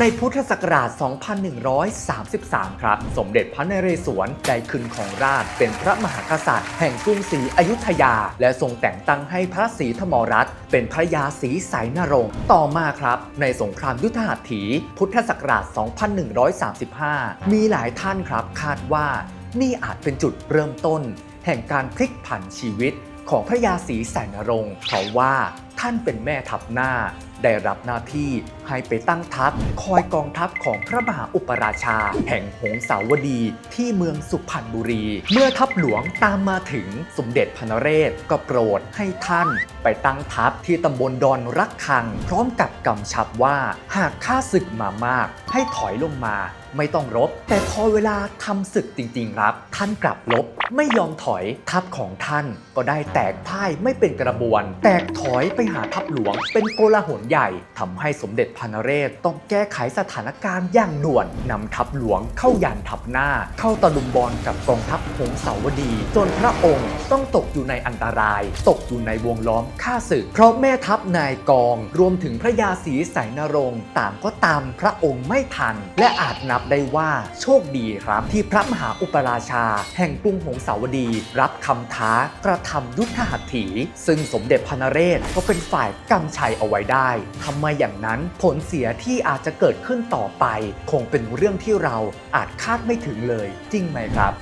ในพุทธศักราช 2133 ครับ สมเด็จพระนเรศวรได้ขึ้นของราชเป็นพระมหากษัตริย์ แห่งกรุงศรีอยุธยา และทรงแต่งตั้งให้พระศรีธมรัตน์เป็นพระยาศรีสายนรงค์ต่อมาครับ ในสงครามยุทธหัตถี พุทธศักราช 2135 มีหลายท่านครับคาดว่านี่อาจเป็นจุดเริ่มต้น แห่งการพลิกผันชีวิตของพระยาศรีแสนนรงค์เพราะว่า ท่านเป็นแม่ทัพหน้า ได้รับหน้าที่ให้ไปตั้งทัพ คอยกองทัพของพระมหาอุปราชา แห่งหงสาวดีที่เมืองสุพรรณบุรี เมื่อทัพหลวงตามมาถึงสมเด็จพระนเรศก็โปรดให้ท่านไปตั้งทัพที่ตำบลดอนรักคัง พร้อมกับกำชับว่าหากข้าศึกมามาก ให้ถอยลงมาไม่ต้องรบ แต่พอเวลาทำศึกจริงๆครับ ท่านกลับลบไม่ยอมถอยทัพของท่านก็ได้แตกพ่ายไม่เป็นกระบวน แตกถอยไปหาทัพหลวง เป็นโกลาหลใหญ่ทำให้สมเด็จพระนเรศต้องแก้ไขสถานการณ์อย่างด่วนนำทัพหลวงเข้ายันทัพหน้า เข้าตะลุมบอลกับกองทัพหงสาวดี จนพระองค์ต้องตกอยู่ในอันตราย ตกอยู่ในวงล้อมฆ่าศึก เพราะแม่ทัพนายกอง รวมถึงพระยาศรีสายนรงต่างก็ตามพระองค์ไม่ทัน และอาจนับได้ว่าโชคดีครับที่พระมหาอุปราชา แห่งกรุงหงสาวดี รับคำท้ากระทำยุทธหัตถี ซึ่งสมเด็จพระนเรศก็เป็นฝ่ายกำชัยเอาไว้ได้ทำไมอย่างนั้นผลเสียที่อาจจะเกิดขึ้นต่อไป คงเป็นเรื่องที่เราอาจคาดไม่ถึงเลย จริงไหมครับ